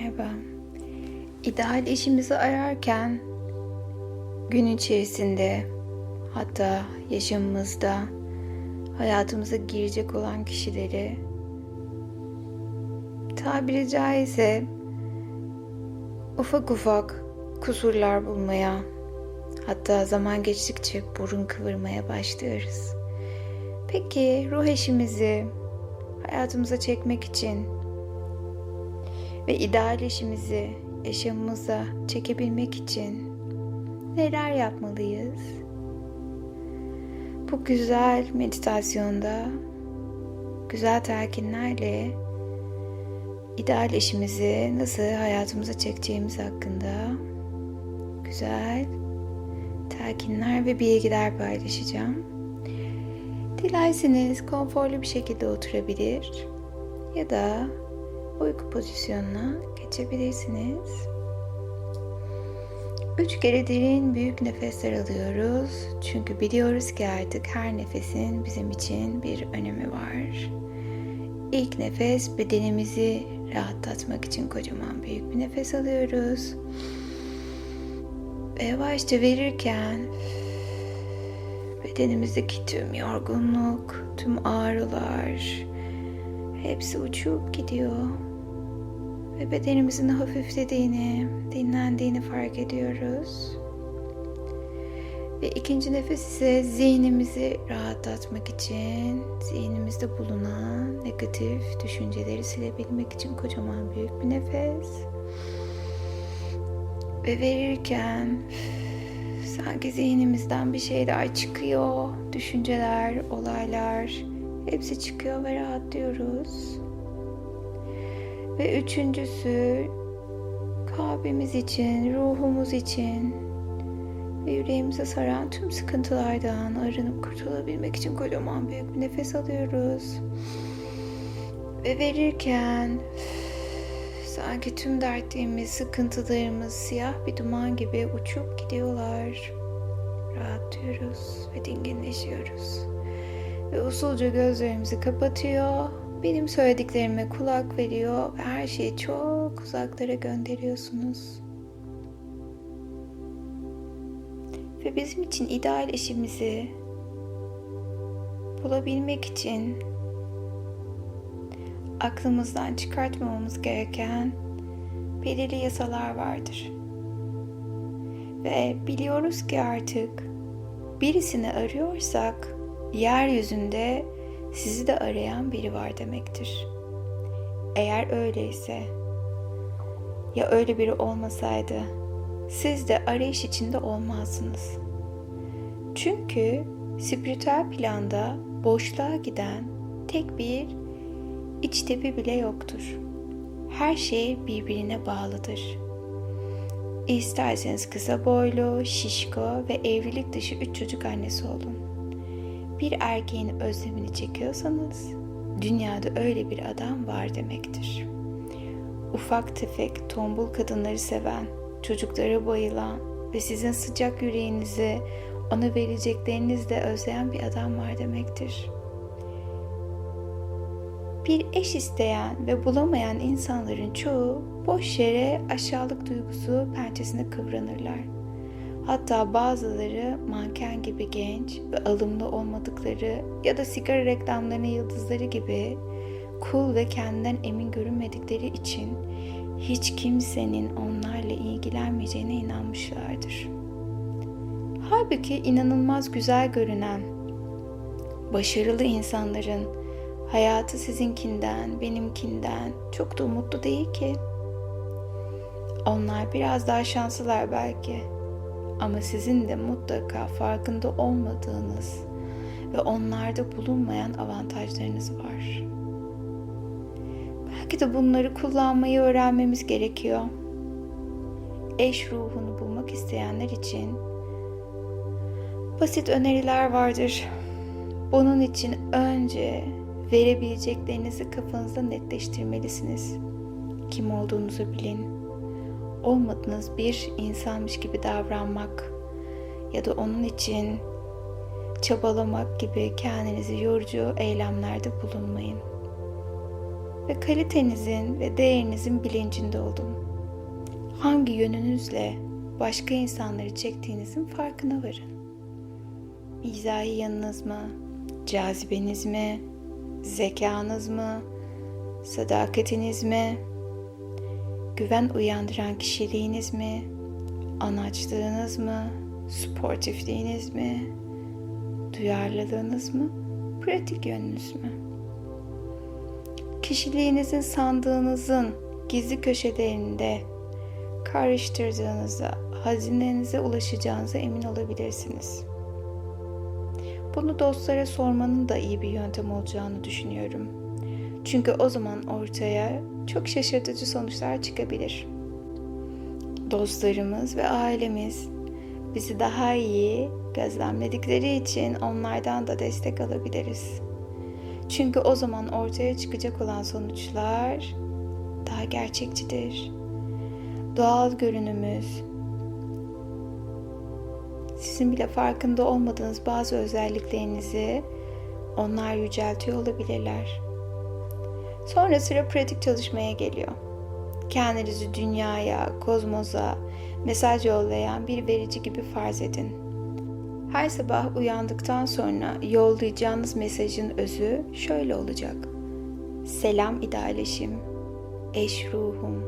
Merhaba. İdeal eşimizi ararken gün içerisinde hatta yaşamımızda hayatımıza girecek olan kişileri tabiri caizse ufak ufak kusurlar bulmaya hatta zaman geçtikçe burun kıvırmaya başlıyoruz. Peki ruh eşimizi hayatımıza çekmek için ve ideal eşimizi yaşamımıza çekebilmek için neler yapmalıyız? Bu güzel meditasyonda güzel telkinlerle ideal eşimizi nasıl hayatımıza çekeceğimiz hakkında güzel telkinler ve bilgiler paylaşacağım. Dilerseniz konforlu bir şekilde oturabilir ya da uyku pozisyonuna geçebilirsiniz. Üç kere derin büyük nefesler alıyoruz. Çünkü biliyoruz ki artık her nefesin bizim için bir önemi var. İlk nefes bedenimizi rahatlatmak için kocaman büyük bir nefes alıyoruz. Ve yavaşça verirken bedenimizdeki tüm yorgunluk, tüm ağrılar hepsi uçup gidiyor ve bedenimizin hafiflediğini, dinlendiğini fark ediyoruz. Ve ikinci nefes ise zihnimizi rahatlatmak için zihnimizde bulunan negatif düşünceleri silebilmek için kocaman büyük bir nefes. Ve verirken sanki zihnimizden bir şeyler çıkıyor, düşünceler, olaylar hepsi çıkıyor ve rahatlıyoruz. Ve üçüncüsü kalbimiz için, ruhumuz için ve yüreğimize saran tüm sıkıntılardan arınıp kurtulabilmek için kocaman büyük bir nefes alıyoruz. Ve verirken sanki tüm dertlerimiz, sıkıntılarımız siyah bir duman gibi uçup gidiyorlar. Rahatlıyoruz ve dinginleşiyoruz. Ve usulca gözlerimizi kapatıyor benim söylediklerime kulak veriyor ve her şeyi çok uzaklara gönderiyorsunuz. Ve bizim için ideal eşimizi bulabilmek için aklımızdan çıkartmamamız gereken belirli yasalar vardır. Ve biliyoruz ki artık birisini arıyorsak yeryüzünde sizi de arayan biri var demektir. Eğer öyleyse ya öyle biri olmasaydı siz de arayış içinde olmazsınız. Çünkü spiritüel planda boşluğa giden tek bir iç tepi bile yoktur. Her şey birbirine bağlıdır. İsterseniz kısa boylu, şişko ve evlilik dışı üç çocuk annesi olun bir erkeğin özlemini çekiyorsanız dünyada öyle bir adam var demektir. Ufak tefek tombul kadınları seven, çocuklara bayılan ve sizin sıcak yüreğinizi ona vereceklerinizle özleyen bir adam var demektir. Bir eş isteyen ve bulamayan insanların çoğu boş yere aşağılık duygusu pençesine kıvranırlar Hatta bazıları manken gibi genç ve alımlı olmadıkları ya da sigara reklamlarının yıldızları gibi cool ve kendinden emin görünmedikleri için hiç kimsenin onlarla ilgilenmeyeceğine inanmışlardır. Halbuki inanılmaz güzel görünen, başarılı insanların hayatı sizinkinden, benimkinden çok da umutlu değil ki. Onlar biraz daha şanslılar belki. Ama sizin de mutlaka farkında olmadığınız ve onlarda bulunmayan avantajlarınız var. Belki de bunları kullanmayı öğrenmemiz gerekiyor. Eş ruhunu bulmak isteyenler için basit öneriler vardır. Bunun için önce verebileceklerinizi kafanızda netleştirmelisiniz. Kim olduğunuzu bilin olmadığınız bir insanmış gibi davranmak ya da onun için çabalamak gibi kendinizi yorucu eylemlerde bulunmayın. ve kalitenizin ve değerinizin bilincinde olun. Hangi yönünüzle başka insanları çektiğinizin farkına varın. Mizahi yanınız mı? Cazibeniz mi? Zekanız mı? Sadakatiniz mi? Güven uyandıran kişiliğiniz mi? Anaçlığınız mı? Sportifliğiniz mi? Duyarlılığınız mı? Pratik yönünüz mü? Kişiliğinizin sandığınızın gizli köşelerinde karıştırdığınızda hazinenize ulaşacağınıza emin olabilirsiniz. Bunu dostlara sormanın da iyi bir yöntem olacağını düşünüyorum. Çünkü o zaman ortaya çok şaşırtıcı sonuçlar çıkabilir. Dostlarımız ve ailemiz bizi daha iyi gözlemledikleri için onlardan da destek alabiliriz. Çünkü o zaman ortaya çıkacak olan sonuçlar daha gerçekçidir. Doğal görünümüz, sizin bile farkında olmadığınız bazı özelliklerinizi onlar yüceltiyor olabilirler. Sonra sıra pratik çalışmaya geliyor. Kendinizi dünyaya, kozmosa mesaj yollayan bir verici gibi farz edin. Her sabah uyandıktan sonra yollayacağınız mesajın özü şöyle olacak. Selam idealeşim, eş ruhum,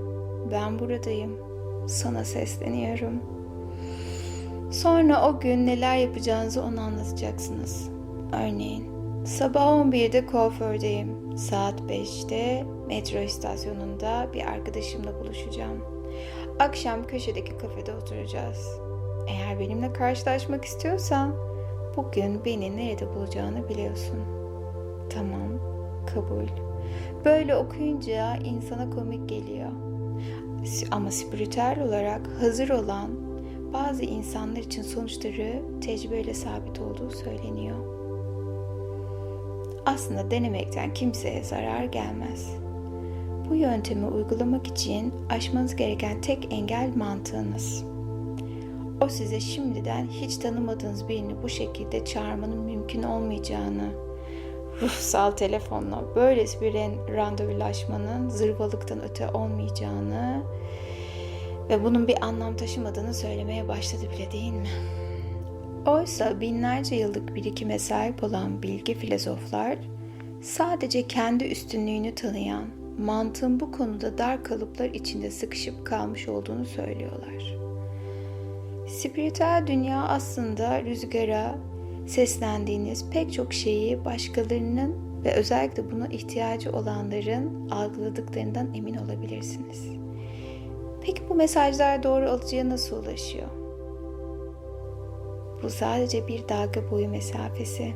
ben buradayım, sana sesleniyorum. Sonra o gün neler yapacağınızı ona anlatacaksınız. Örneğin, sabah 11'de kuafördeyim, saat 5'te metro istasyonunda bir arkadaşımla buluşacağım. Akşam köşedeki kafede oturacağız. Eğer benimle karşılaşmak istiyorsan bugün beni nerede bulacağını biliyorsun. Tamam, kabul. Böyle okuyunca insana komik geliyor. Ama spiritüel olarak hazır olan bazı insanlar için sonuçları tecrübeyle sabit olduğu söyleniyor. Aslında denemekten kimseye zarar gelmez. Bu yöntemi uygulamak için aşmanız gereken tek engel mantığınız. O size şimdiden hiç tanımadığınız birini bu şekilde çağırmanın mümkün olmayacağını, ruhsal telefonla böylesi bir randevulaşmanın zırvalıktan öte olmayacağını ve bunun bir anlam taşımadığını söylemeye başladı bile değil mi? Oysa binlerce yıllık birikime sahip olan bilgi filozoflar sadece kendi üstünlüğünü tanıyan, mantığın bu konuda dar kalıplar içinde sıkışıp kalmış olduğunu söylüyorlar. Spiritüel dünya aslında rüzgara seslendiğiniz pek çok şeyi başkalarının ve özellikle buna ihtiyacı olanların algıladıklarından emin olabilirsiniz. Peki bu mesajlar doğru alıcıya nasıl ulaşıyor? Bu sadece bir dalga boyu mesafesi.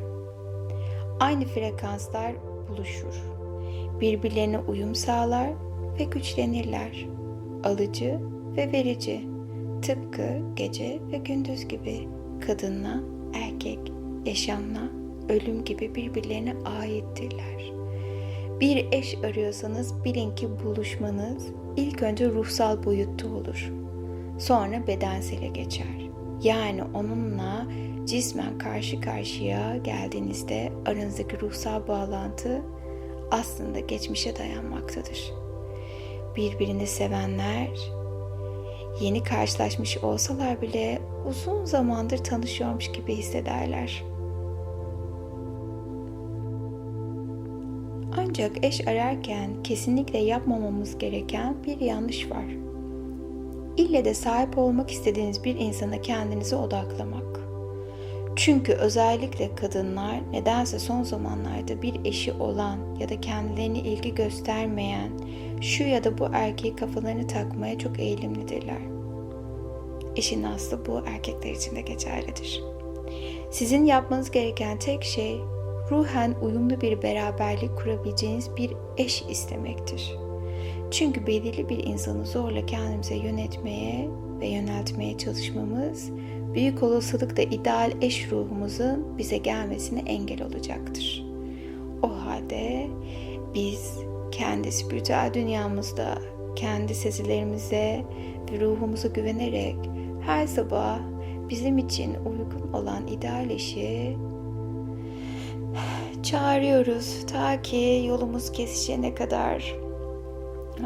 Aynı frekanslar buluşur. Birbirlerine uyum sağlar ve güçlenirler. Alıcı ve verici. Tıpkı gece ve gündüz gibi kadınla erkek, yaşamla ölüm gibi birbirlerine aittirler. Bir eş arıyorsanız bilin ki buluşmanız ilk önce ruhsal boyutta olur. Sonra bedensele geçer. Yani onunla cismen karşı karşıya geldiğinizde aranızdaki ruhsal bağlantı aslında geçmişe dayanmaktadır. Birbirini sevenler yeni karşılaşmış olsalar bile uzun zamandır tanışıyormuş gibi hissederler. Ancak eş ararken kesinlikle yapmamamız gereken bir yanlış var. İlle de sahip olmak istediğiniz bir insana kendinizi odaklamak. Çünkü özellikle kadınlar nedense son zamanlarda bir eşi olan ya da kendilerine ilgi göstermeyen şu ya da bu erkeği kafalarını takmaya çok eğilimlidirler. İşin aslı bu erkekler için de geçerlidir. Sizin yapmanız gereken tek şey ruhen uyumlu bir beraberlik kurabileceğiniz bir eş istemektir. Çünkü belirli bir insanı zorla kendimize yönetmeye ve yöneltmeye çalışmamız büyük olasılıkla ideal eş ruhumuzun bize gelmesine engel olacaktır. O halde biz kendi spiritüel dünyamızda, kendi sezilerimize ve ruhumuza güvenerek her sabah bizim için uygun olan ideal eşi çağırıyoruz ta ki yolumuz kesişene kadar.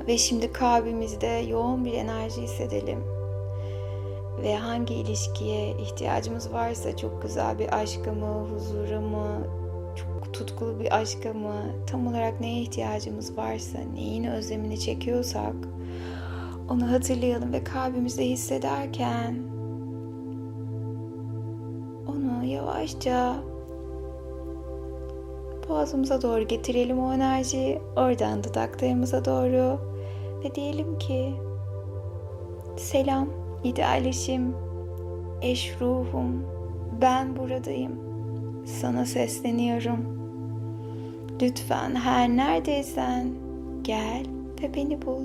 Ve şimdi kalbimizde yoğun bir enerji hissedelim. Ve hangi ilişkiye ihtiyacımız varsa çok güzel bir aşka mı, huzura mı, çok tutkulu bir aşka mı, tam olarak neye ihtiyacımız varsa, neyin özlemini çekiyorsak onu hatırlayalım ve kalbimizde hissederken onu yavaşça boğazımıza doğru getirelim o enerjiyi. Oradan dudaklarımıza doğru ve diyelim ki selam idealişim, eş ruhum, ben buradayım. Sana sesleniyorum. Lütfen her neredeysen gel ve beni bul.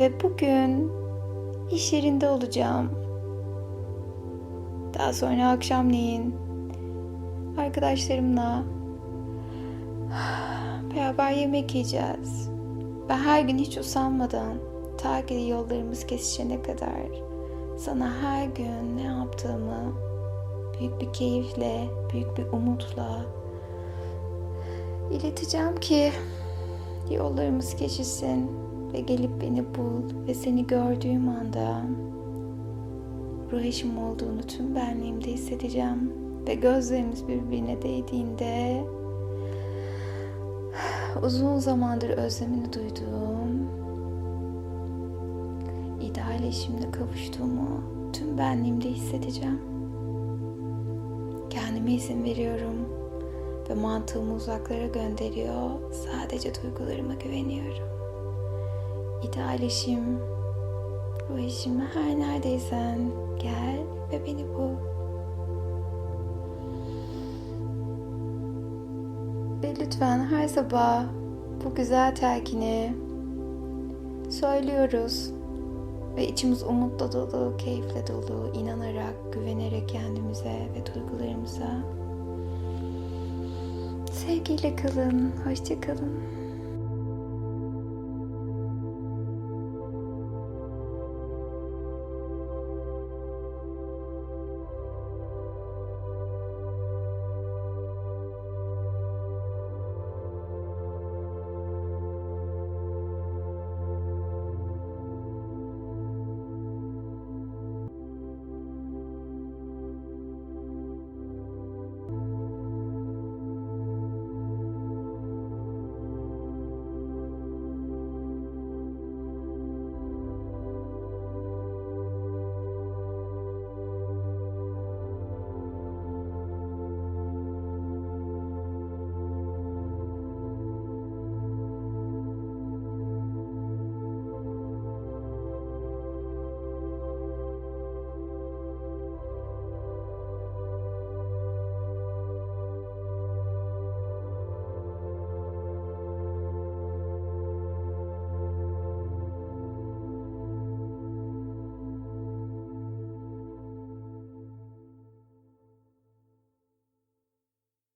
Ve bugün iş yerinde olacağım. Daha sonra akşamleyin arkadaşlarımla beraber yemek yiyeceğiz. Ve her gün hiç usanmadan ta ki yollarımız kesişene kadar sana her gün ne yaptığımı büyük bir keyifle, büyük bir umutla ileteceğim ki yollarımız kesişsin ve gelip beni bul ve seni gördüğüm anda ruh eşim olduğunu tüm benliğimde hissedeceğim ve gözlerimiz birbirine değdiğinde uzun zamandır özlemini duyduğum ideal eşimle kavuştuğumu tüm benliğimde hissedeceğim. Kendime izin veriyorum ve mantığımı uzaklara gönderiyor. Sadece duygularıma güveniyorum. İdeal eşim, ruh eşim her neredeysen gel ve beni bul. Ve lütfen her sabah bu güzel telkini söylüyoruz. Ve içimiz umutla dolu, keyifle dolu, inanarak, güvenerek kendimize ve duygularımıza. Sevgiyle kalın, hoşça kalın.